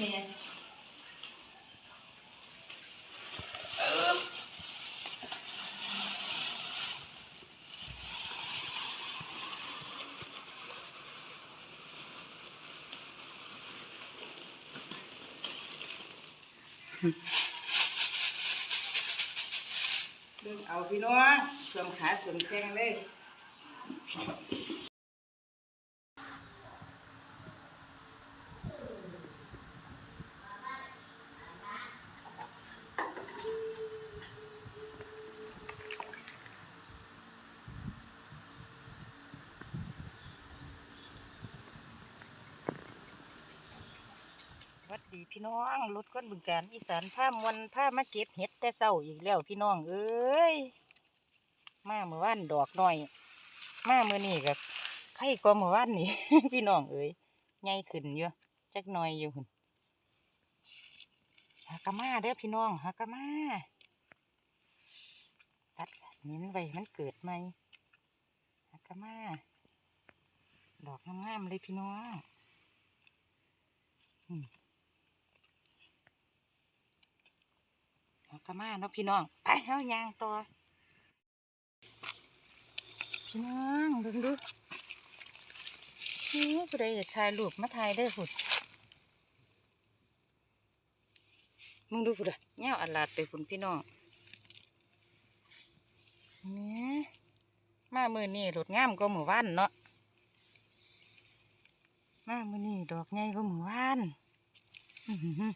เนี่ยเบิ่งเอาพี่น้องสวมขาสวมแข้งเลย ดีพี่น้องรถก้นบึงการอีสานผ้ามวนผ้ามาเก็บเห็ดแต่เศร้าอีกแล้วพี่น้องเอ้ยมาเมื่อวานดอกหน่อย มาเมื่อนี่กับไข่ก็เมื่อวานนี่ พี่น้องเอ้ยใหญ่ขึ้นอยู่จักหน่อยอยู่หุ่นหากะมาเด้อพี่น้องหากะมาตัดเน้นไว้มันเกิดไหมหากะมาดอกงามๆเลยพี่น้องเอา กมาเนาะพี่น้อง ไปเอายางต่อพี่น้องดูดูนี่ผู้ใดอยากถ่ายรูปมาถ่ายได้หุ่นมึงดูพุ่นเงี้ยวอัดลาดไปพุ่นพี่น้องเนี่ยมามือนี่รถงามก็หมู่บ้านเนาะมามือนี่ดอกใหญ่ก็หมู่บ้านอื้อหือ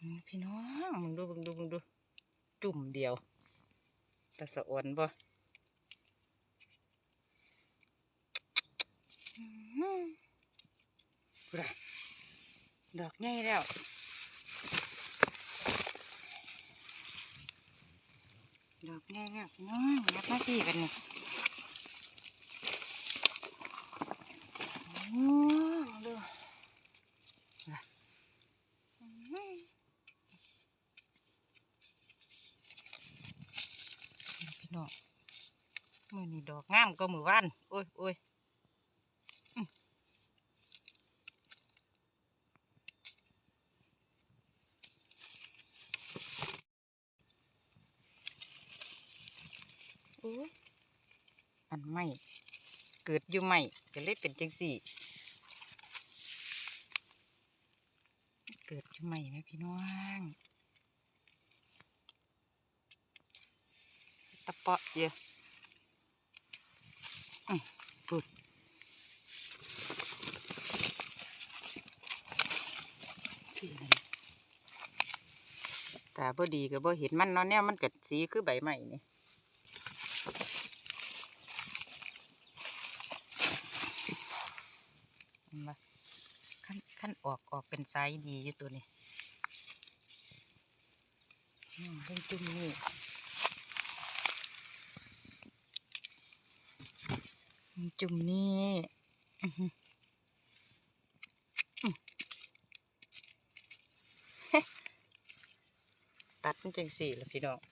อืม พี่น้องมึงดูมึงดูมึงดู จุ่มเดียวตะสะอ่อนบ่ดอะดอกใหญ่แล้วดอกใหญ่แล้วพี่น้องยับมาพี่กันนี่โอ้ดูน่ะอื้อหือ พี่น้องมือนี่ดอ ก็มือว่านโอ้ยโอ้ยอื้อโอ้ยอันไม่เกิดอยู่ไม่ก็เลยเป็นจังสี่ เกิดอยู่ไม่ไหมพี่น้องตะเปาะเยอะ ปุดสีตาบ่ดีก็บ่เห็นมันเนาะแนวมันกัดสีคือใบใหม่นี่ขั้นขั้นออกออกเป็นไซส์ดีอยู่ตัวนี้อืมเป็นจุ่มนี่ จุ่มนี่ตัดมันจังสี่ละพี่น้อง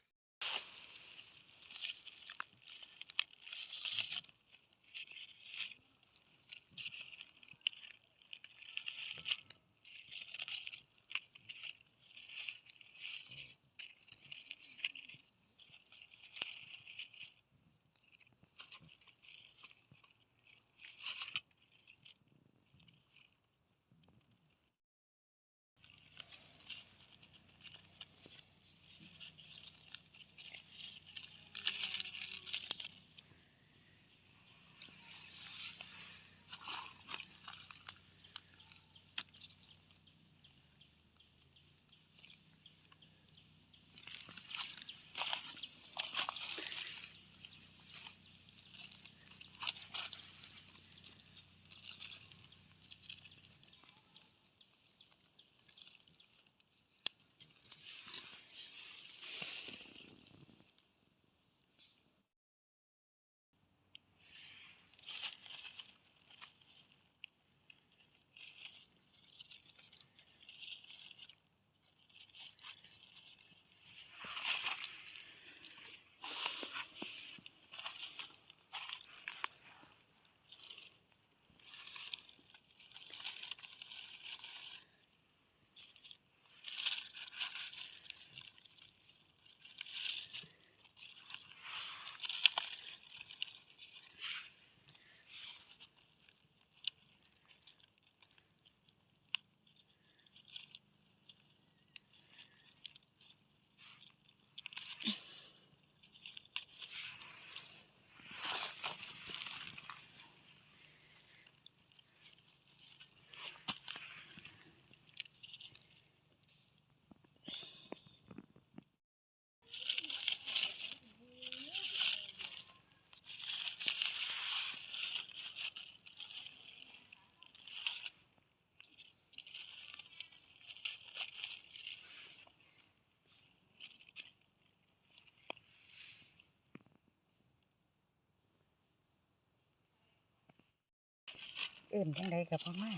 เอิ่นจังใดกับพ่อมา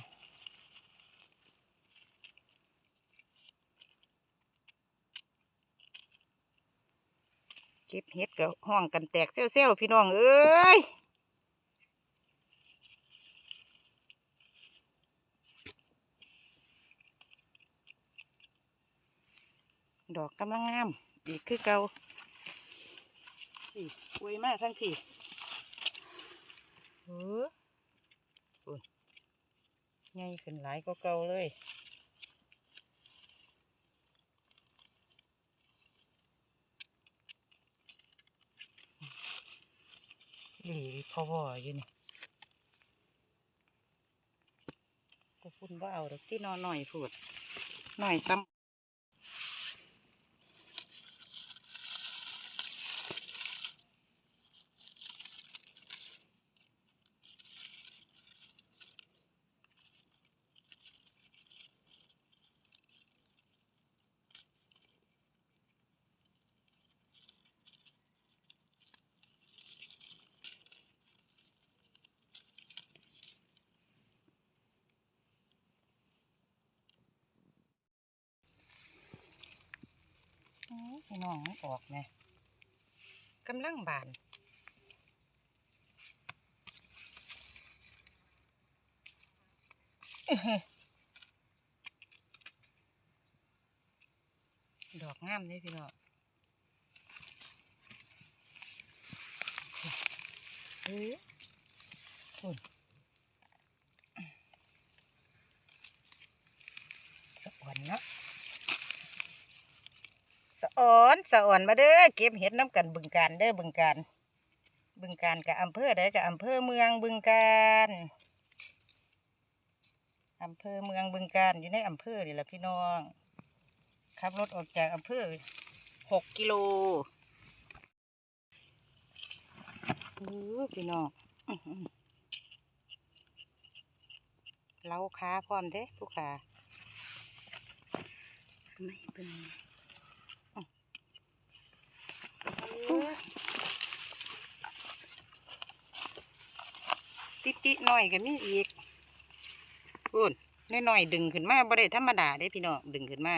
เก็บเห็ดกับห้องกันแตกเซลๆพี่น้องเอ้ยดอกกำลังงามอีกคือเกาพี่อวยมากทั้งพี่เออ ใหญ่ขึ้นหลายก็เก่าเลยหลีพ่อวออยู่นี่ก็พุ่นว่าเอาดอกที่นอนหน่อยพูดหน่อยซ้ำ น้องมันออกไงกำลังบานดอกงามเลยพี่น้องเฮ้ยคุณสะอ่อนเนาะ อ่อนสะอ่อนมาเด้อเก็บเห็ดน้ำกันบึงการเด้อบึงการบึงการกับอำเภอใดกับอำเภอเมืองบึงการอำเภอเมืองบึงการอยู่ในอำเภอนี่แหละพี่น้องขับรถออกจากอำเภอหกกิโลพี่น้องเล้าขาพร้อมเด้ผู้ขาไม่เป็น ติติ หน่อยก็มีอีกพูนน้อยหน่อยดึงขึ้นมาบ่ได้ธรรมดาเด้พี่น้องดึงขึ้นมา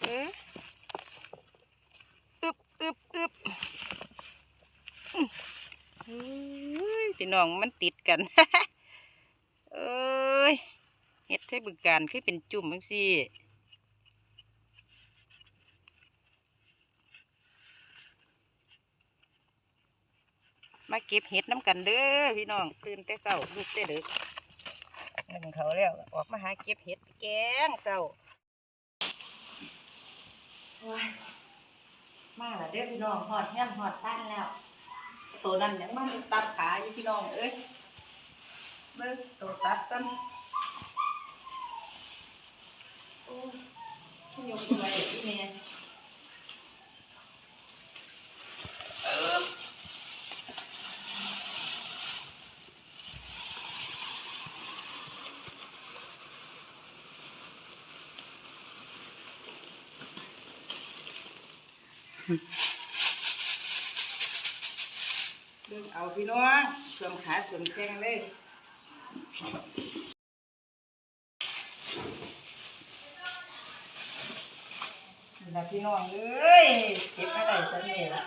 เอออึบอึบอึบอื้ยพี่น้องมันติดกันเอ้ยเฮ็ดให้บึกการคือเป็นจุ่มจังซี่ มาเก็บเห็ดน้ำกันเด้อพี่น้องตื่นแต่เช้าลุกแต่ดึกหนึ่งเขาแล้วออกมาหาเก็บเห็ดแกงเช้าโอ้ยมาแล้วเด้อพี่น้องหอดแห้มหอดสั้นแล้ว ตัวนั้นยังมันตัดขาอยู่พี่น้องเอ้ยเบิ่งตัวตัดกันโอ้ยยกตัวไว้ที่แม่ เบิ่งเอาพี่น้องสวมขาสวมแข้งเลยนี่ล่ะพี่น้องเอ้ยเก็บมาได้ซะนี่ล่ะ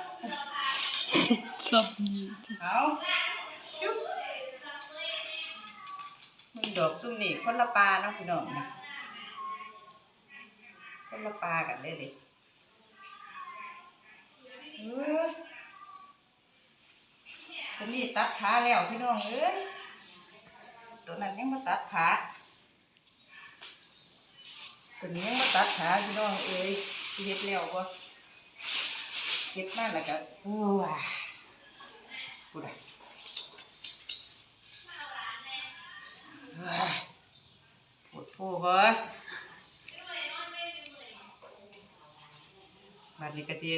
สับยีเอาจุ๊บมันดอกซุ่มนี่คนละปลาเนาะพี่น้องนะคนละปลากันเลยดิเออ ตัวนี้ตัดขาแล้วพี่น้องเอ้ยตัวนั้นยังมาตัดขาตัวนี้ยังมาตัดขาพี่น้องเอ้ยเฮ็ดแล้วบ่เก็บมาแล้วก็โอ้ยพูดได้ยปวดผู้เฮ้ยบัดนี้ก็สิ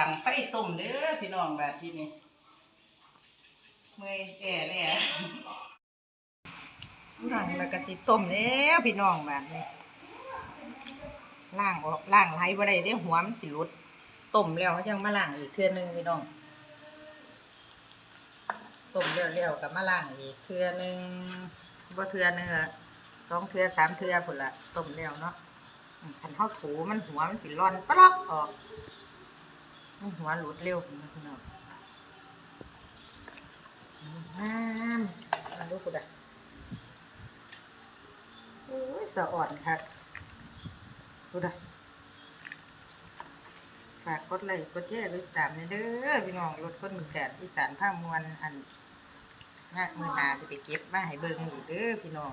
ตั้งไฟต้มเด้อพี่น้องแบัดนี้นี่เมื่อยแก่เลยอ่ล่างแล้วก็สิต้มแล้วพี่น้องแบาดนี้ล่างออกล่างไหลบ่ได้ได้หัวมันสิหลุดต้มแล้วจังมาล่างอีกเทื่อนึงพี่น้องต้มเลี้ยวๆกับมาล่างอีกเทือหนึ่งบ่เทือหนึงละสองเทือสามเทือพุ่นละต้มแล้วเนาะอืมคันเฮาถูมันหัวมันสิร่อนปลอกออก หัวหลุดเร็วนะพี่น้องงามมาดูพุ่นอะโอ้ยสะอ่อนครับพุ่นอะฝากกดไลค์กดแชร์ติดตามเด้อพี่น้องรถคนมือแกนอีสานภาคมวลอันงะมือหนาจะไปเก็บมาให้เบิ่งอีกเด้อพี่น้อง